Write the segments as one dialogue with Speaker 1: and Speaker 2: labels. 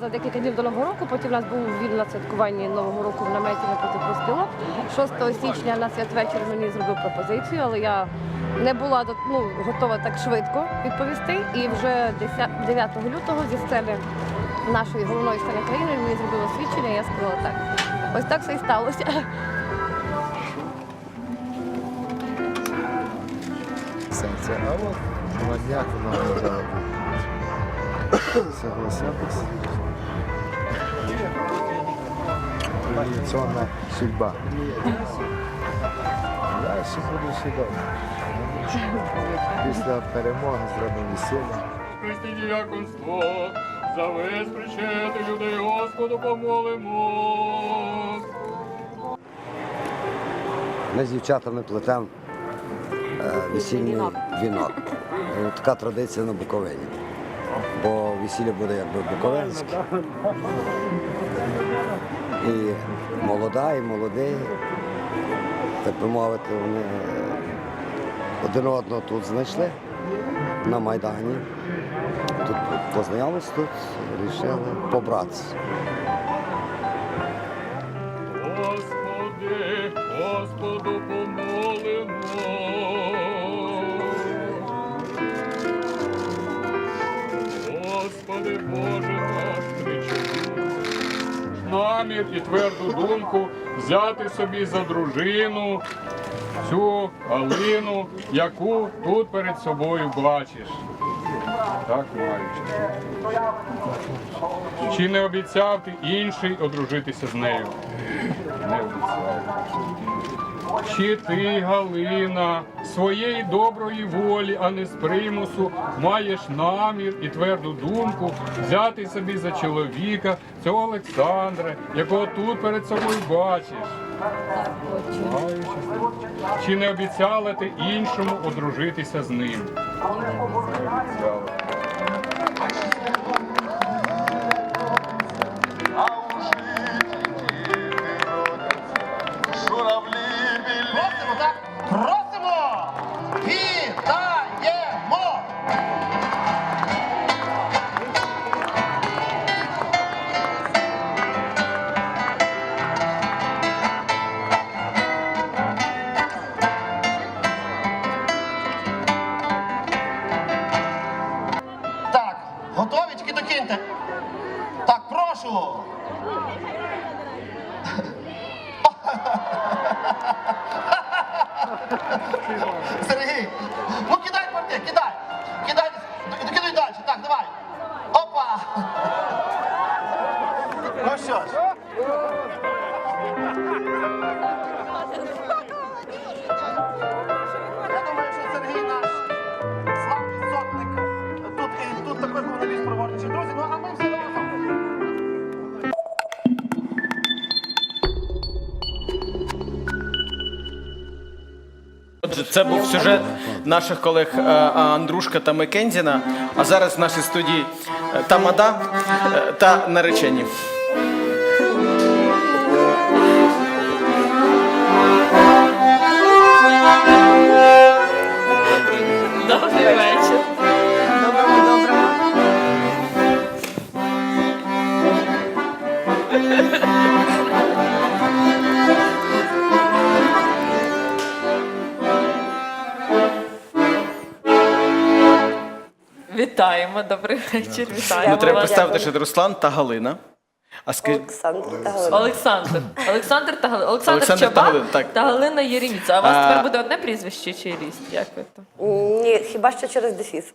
Speaker 1: За декілька днів до Нового року. Потім у нас був він на святкуванні Нового року в наметі напроти профспілок. 6 січня на святвечір мені зробив пропозицію, але я не була ну, готова так швидко відповісти. І вже 10 9 лютого зі сцени нашої головної сцени країни мені зробив освідчення. і Я сказала так. Ось так все і сталося.
Speaker 2: Сенсі, а от маньяк вона. Согласятись. Традиционная судьба. Я ще буду сюди. Після перемоги зробимо весілля.
Speaker 3: Христі діяконство, за весь причети людей Господу помолимо.
Speaker 4: Ми з дівчатами плетемо е, весільний вінок. Е, Така традиція на Буковині. Бо весілля буде якби буковинське. І молода, і молодий, так би мовити, вони один одного тут знайшли на Майдані. Тут познайомились тут, вирішили побратися.
Speaker 3: Господи, Господу помолимо. Намір і тверду думку взяти собі за дружину цю Галину, яку тут перед собою бачиш. Так маючи. Чи не обіцяв ти інший одружитися з нею? Не обіцяв. Чи ти, Галина, своєї доброї волі, а не з примусу, маєш намір і тверду думку взяти собі за чоловіка цього Олександра, якого тут перед собою бачиш? Чи не обіцяла ти іншому одружитися з ним? Не обіцяла.
Speaker 5: Готові? Так, прошу.
Speaker 6: Це був сюжет наших колег е, Андрушка та Мекензіна. А зараз в нашій студії е, Тамада е, та наречені.
Speaker 7: Добрий вечір. Вітаємо, добрий вечір. Вітаємо.
Speaker 6: Ну, треба
Speaker 7: вас.
Speaker 6: представити, що Руслан та Галина. А скажіть,
Speaker 8: Олександр та Галина.
Speaker 7: Олександр. Олександр та Галина. Олександр,
Speaker 6: Олександр та Галина, так.
Speaker 7: та Галина Єреміця. А у вас
Speaker 6: А-
Speaker 7: тепер буде одне прізвище чи ріст? Як ви то?
Speaker 8: Ні, хіба що через дефіс.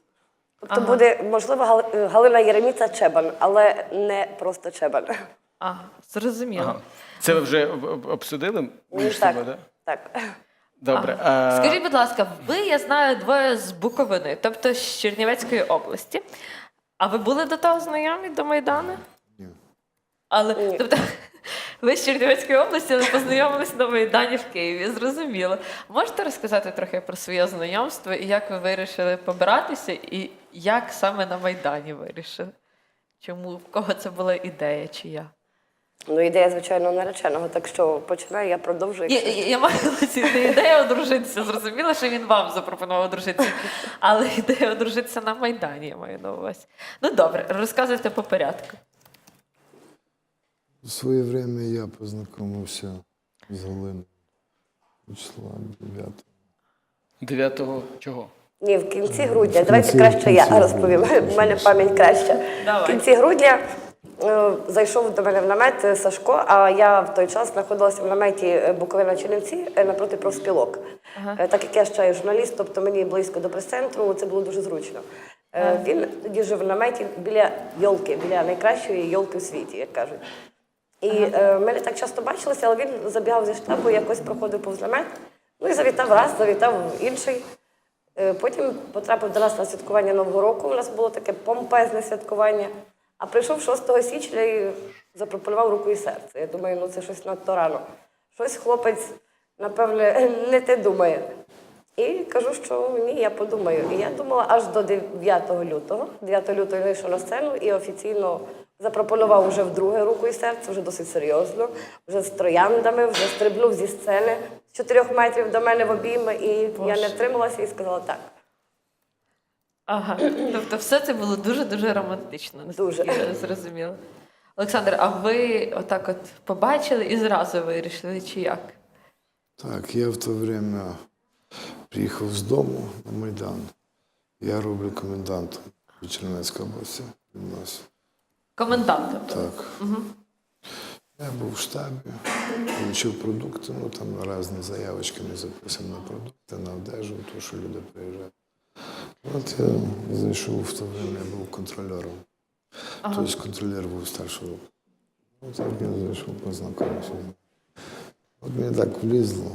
Speaker 8: Тобто буде, можливо, Гал- Галина Єреміця Чебан, але не просто Чебан.
Speaker 7: Ага, зрозуміло.
Speaker 6: ага. це ви вже об- об- обсудили
Speaker 8: Ні,
Speaker 6: між
Speaker 8: так,
Speaker 6: собою? Да?
Speaker 8: так.
Speaker 6: Добре.
Speaker 7: Ага.
Speaker 6: е,
Speaker 7: Скажіть, будь ласка, ви, я знаю, двоє з Буковини, тобто з Чернівецької області. А ви були до того знайомі до Майдану?
Speaker 2: Ні.
Speaker 7: Але,
Speaker 8: Ні.
Speaker 7: тобто, ви з Чернівецької області, але познайомились на Майдані в Києві, зрозуміло. Можете розказати трохи про своє знайомство і як ви вирішили побиратися, і як саме на Майдані вирішили? Чому в кого це була ідея, чия?
Speaker 8: Ну, ідея, звичайно, нареченого, так що починаю, я продовжую.
Speaker 7: Я, я, я маю не ідея одружитися. Зрозуміло, що він вам запропонував одружитися, але ідея одружитися на Майдані, я маю на увазі. Ну добре, розказуйте по порядку.
Speaker 2: У своє время я познайомився з Галиною. Числа 9.
Speaker 6: Дев'ятого чого?
Speaker 8: Ні, в кінці грудня. Давайте
Speaker 2: кінці-
Speaker 8: краще я розповім. У мене пам'ять краща.
Speaker 7: Давай.
Speaker 8: В кінці грудня е, зайшов до мене в намет е, Сашко, а я в той час знаходилася в наметі е, Буковина Чернівці е, напроти профспілок. Е, Так як я ще журналіст, тобто мені близько до прес-центру, це було дуже зручно. Е, Він тоді жив в наметі біля йолки, біля найкращої йолки в світі, як кажуть. І е, ми не так часто бачилися, але він забігав зі штабу, якось проходив повз намет. Ну і завітав раз, завітав інший. Е, Потім потрапив до нас на святкування Нового року. У нас було таке помпезне святкування. А прийшов 6 січня і запропонував руку і серце. Я думаю, ну це щось надто рано. Щось хлопець, напевне, не те думає. І кажу, що ні, я подумаю. І я думала аж до 9 лютого. 9 лютого я вийшов на сцену і офіційно запропонував вже вдруге руку і серце, вже досить серйозно, вже з трояндами, вже стрибнув зі сцени з 4 метрів до мене в обійми, і я не втрималася і сказала так.
Speaker 7: Ага. Тобто все це було дуже-дуже романтично,
Speaker 8: Дуже.
Speaker 7: я зрозуміла. Олександр, а ви отак от побачили і зразу вирішили, чи як?
Speaker 2: Так, я в то время приїхав з дому на Майдан. Я роблю комендантом у Чернецькій області від нас.
Speaker 7: Комендантом.
Speaker 2: Так. Я був в штабі, получив продукти, ну там різні заявочки ми записуємо на продукти, на одежу, то, що люди приїжджають. От я зайшов в то время, я був контролером. Тобто контролер був старшого. Так я зайшов, познайомився. От мені так влізло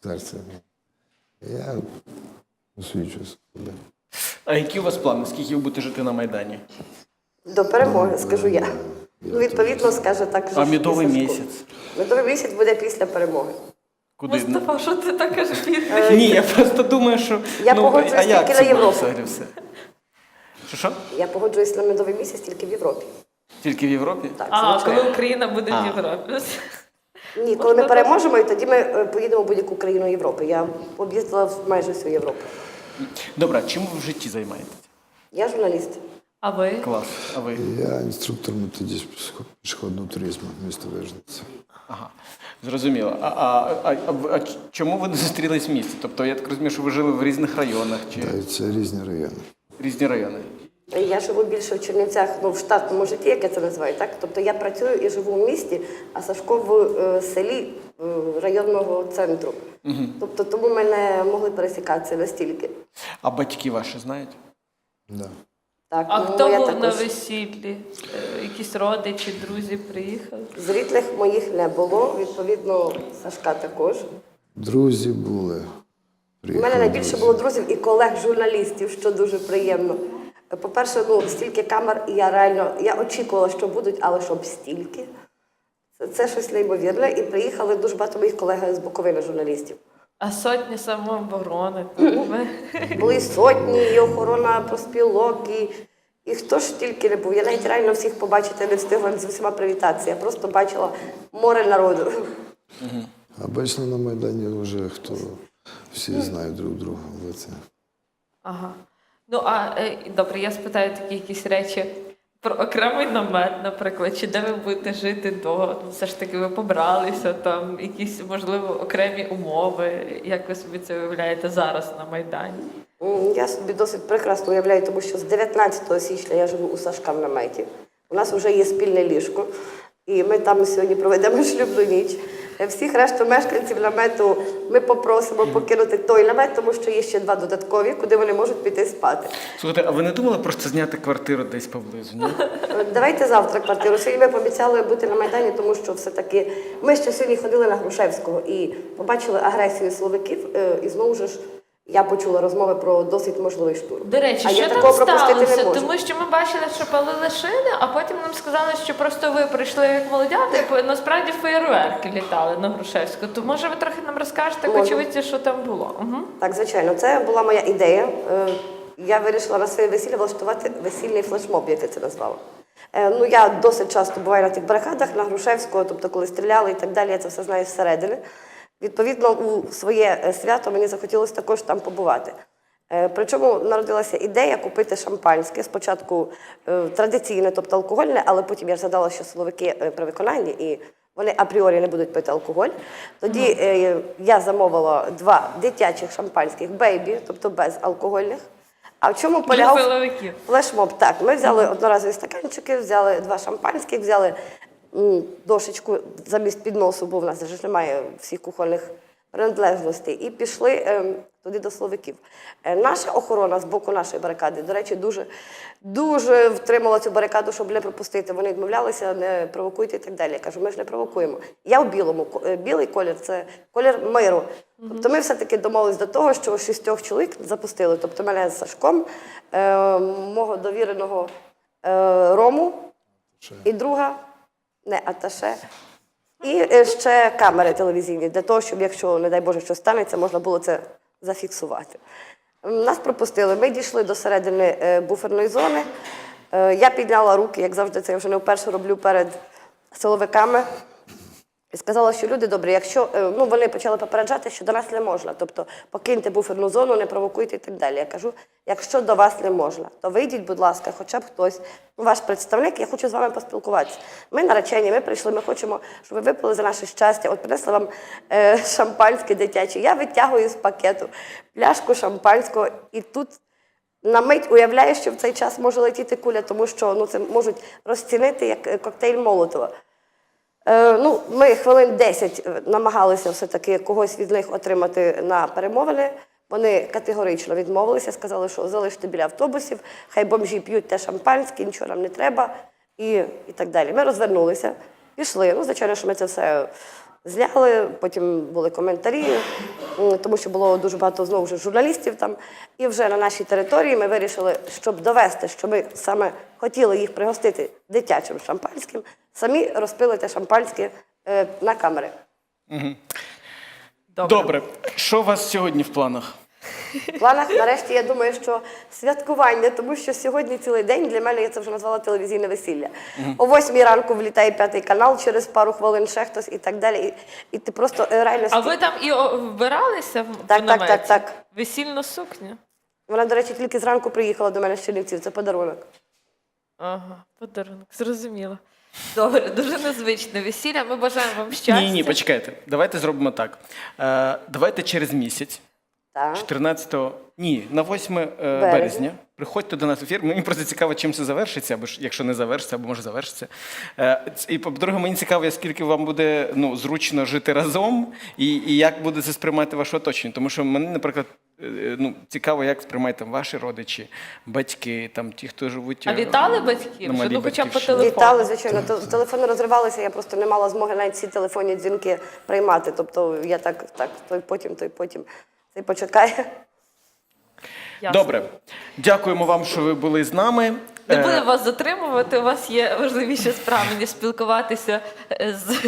Speaker 2: в серце. Я освічу себе.
Speaker 6: А які у вас плани? Скільки ви будете жити на Майдані?
Speaker 8: До перемоги, скажу я. Ну, відповідно, скаже так. же
Speaker 6: А медовий
Speaker 8: Сашко.
Speaker 6: місяць?
Speaker 8: Медовий місяць буде після перемоги.
Speaker 6: Куди?
Speaker 7: Мустафа, що ти так аж
Speaker 6: Ні, я просто думаю, що.
Speaker 8: Я
Speaker 6: ну,
Speaker 8: погоджуюсь
Speaker 6: а як
Speaker 8: тільки
Speaker 6: це
Speaker 8: на
Speaker 6: буде
Speaker 8: Європу.
Speaker 6: взагалі все? Що що?
Speaker 8: Я погоджуюсь на медовий місяць тільки в Європі.
Speaker 6: Тільки в Європі?
Speaker 8: Так,
Speaker 7: А,
Speaker 8: звичайно.
Speaker 7: коли Україна буде
Speaker 6: А.
Speaker 7: в Європі.
Speaker 8: Ні, коли ми переможемо, і тоді ми е, поїдемо в будь-яку країну Європи. Я об'їздила майже всю Європу.
Speaker 6: Добре, а чим ви в житті займаєтесь?
Speaker 8: Я журналіст.
Speaker 7: А ви?
Speaker 6: Клас. А ви?
Speaker 2: Я інструктор методіст пішохідного туризму міста Вижниця.
Speaker 6: Ага. Зрозуміло. А, а, а, а, а чому ви не зустрілись в місті? Тобто я так розумію, що ви жили в різних районах чи
Speaker 2: й це різні райони.
Speaker 6: різні райони?
Speaker 8: Я живу більше в Чернівцях, ну в штатному житті, як я це називаю, так? Тобто я працюю і живу в місті, а Сашко в е, селі е, районного центру. Тобто тому ми не могли пересікатися настільки.
Speaker 6: А батьки ваші знають?
Speaker 2: Да.
Speaker 8: Так,
Speaker 7: А
Speaker 8: ну,
Speaker 7: хто
Speaker 8: я
Speaker 7: був
Speaker 8: також.
Speaker 7: на весіллі? Е, Якісь родичі, друзі приїхали?
Speaker 8: Зрітлих моїх не було, відповідно, Сашка також.
Speaker 2: Друзі були.
Speaker 8: У мене найбільше
Speaker 2: друзі.
Speaker 8: було друзів і колег-журналістів, що дуже приємно. По-перше, ну стільки камер, і я реально я очікувала, що будуть, але щоб стільки. Це, це щось неймовірне. І приїхали дуже багато моїх колег з Буковини журналістів.
Speaker 7: А сотні самооборони.
Speaker 8: Були сотні, і охорона проспілок, і, і хто ж тільки не був. Я навіть реально всіх побачити не встигла з усіма привітатися. Я просто бачила море народу.
Speaker 2: А бачили на Майдані вже хто всі знають друг друга в лице.
Speaker 7: Ага. Ну а е, добре, я спитаю такі якісь речі про окремий намет, наприклад, чи де ви будете жити до ну, все ж таки ви побралися, там якісь можливо окремі умови. Як ви собі це уявляєте зараз на Майдані?
Speaker 8: Я собі досить прекрасно уявляю, тому що з 19 січня я живу у Сашка в наметі. У нас вже є спільне ліжко, і ми там сьогодні проведемо шлюбну ніч. Всіх решту мешканців намету ми попросимо покинути той намет, тому що є ще два додаткові, куди вони можуть піти спати.
Speaker 6: Слухайте, а ви не думали просто зняти квартиру десь поблизу? Ні?
Speaker 8: Давайте завтра квартиру. Сьогодні ми пообіцяли бути на Майдані, тому що все-таки ми ще сьогодні ходили на Грушевського і побачили агресію силовиків, е, і знову ж я почула розмови про досить можливий штурм.
Speaker 7: До речі,
Speaker 8: а
Speaker 7: що
Speaker 8: я
Speaker 7: там сталося? Тому що ми бачили, що палили шини, а потім нам сказали, що просто ви прийшли як молодята, і насправді феєрверки літали на Грушевську. То може ви трохи нам розкажете, очевидці, що там було? Угу.
Speaker 8: Так, звичайно, це була моя ідея. Е, Я вирішила на своє весілля влаштувати весільний флешмоб, як я це назвала. Е, Ну, я досить часто буваю на тих барикадах, на Грушевського, тобто коли стріляли і так далі, я це все знаю зсередини. Відповідно, у своє е, свято мені захотілося також там побувати. Е, Причому народилася ідея купити шампанське. Спочатку е, традиційне, тобто алкогольне, але потім я згадала, що силовики при виконанні і вони апріорі не будуть пити алкоголь. Тоді я замовила два дитячих шампанських бейбі, тобто без алкогольних. А в чому полягав флешмоб? Так, ми взяли одноразові стаканчики, взяли два шампанських, взяли дошечку замість підносу, бо в нас же ж немає всіх кухонних приналежностей, і пішли ем, туди до словиків. Е, наша охорона з боку нашої барикади, до речі, дуже, дуже втримала цю барикаду, щоб не пропустити. Вони відмовлялися, не провокуйте і так далі. Я кажу, ми ж не провокуємо. Я в білому. Е, Білий колір це колір миру. Тобто ми все-таки домовились до того, що шістьох чоловік запустили. Тобто мене з Сашком, е, мого довіреного е, Рому і друга, не аташе. І е, ще камери телевізійні для того, щоб якщо, не дай Боже, щось станеться, можна було це зафіксувати. Нас пропустили. Ми дійшли до середини е, буферної зони. Е, Я підняла руки, як завжди, це я вже не вперше роблю перед силовиками. І сказала, що люди добрі, якщо е, ну, вони почали попереджати, що до нас не можна, тобто покиньте буферну зону, не провокуйте і так далі. Я кажу, якщо до вас не можна, то вийдіть, будь ласка, хоча б хтось, ну, ваш представник, я хочу з вами поспілкуватися. Ми наречені, ми прийшли, ми хочемо, щоб ви випили за наше щастя. От принесли вам е, шампанське дитяче. Я витягую з пакету пляшку шампанського, і тут на мить уявляю, що в цей час може летіти куля, тому що ну, це можуть розцінити як е, коктейль Молотова. Е, ну, ми хвилин 10 намагалися все-таки когось від них отримати на перемовини. Вони категорично відмовилися, сказали, що залиште біля автобусів, хай бомжі п'ють те шампанське, нічого нам не треба, і, і так далі. Ми розвернулися, пішли. Ну, звичайно, що ми це все зняли, потім були коментарі, тому що було дуже багато знову ж журналістів там. І вже на нашій території ми вирішили, щоб довести, що ми саме хотіли їх пригостити дитячим шампанським, самі розпили те шампанське е, на камери.
Speaker 6: Добре. Що у вас сьогодні в планах?
Speaker 8: В планах, нарешті, я думаю, що святкування, тому що сьогодні цілий день для мене я це вже назвала телевізійне весілля. О восьмій ранку влітає п'ятий канал, через пару хвилин ще хтось і так далі. І, і ти просто е, реально
Speaker 7: А ви там і о, вбиралися в
Speaker 8: так,
Speaker 7: в наметі?
Speaker 8: так, так.
Speaker 7: Весільну сукню?
Speaker 8: Вона, до речі, тільки зранку приїхала до мене з Чернівців. Це подарунок.
Speaker 7: Ага, подарунок, зрозуміло. Добре, дуже незвичне весілля. Ми бажаємо вам щастя.
Speaker 6: Ні, ні, почекайте. Давайте зробимо так. Е, давайте через місяць,
Speaker 8: Так.
Speaker 6: 14 ні, на 8 е, березня. Приходьте до нас в ефір. Мені просто цікаво, чим це завершиться, або ж якщо не завершиться, або може завершиться. Е, і по-друге, мені цікаво, скільки вам буде ну, зручно жити разом, і, і як буде це сприймати ваше оточення. Тому що мене, наприклад, е, ну, цікаво, як сприймають там ваші родичі, батьки, там ті, хто живуть.
Speaker 7: А вітали батьків? Вже, ну, хоча б по телефону.
Speaker 8: Вітали, звичайно. Те- Телефони розривалися, я просто не мала змоги навіть ці телефонні дзвінки приймати. Тобто я так, так, той потім, той потім. Цей почекай.
Speaker 7: Ясно.
Speaker 6: Добре. Дякуємо вам, що ви були з нами.
Speaker 7: Не
Speaker 6: Е,
Speaker 7: будемо вас затримувати. У вас є важливіші справи, ніж спілкуватися з,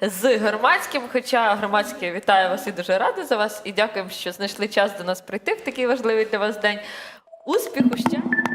Speaker 7: з громадським. Хоча громадське вітає вас і дуже рада за вас. І дякуємо, що знайшли час до нас прийти в такий важливий для вас день. Успіху, щастя!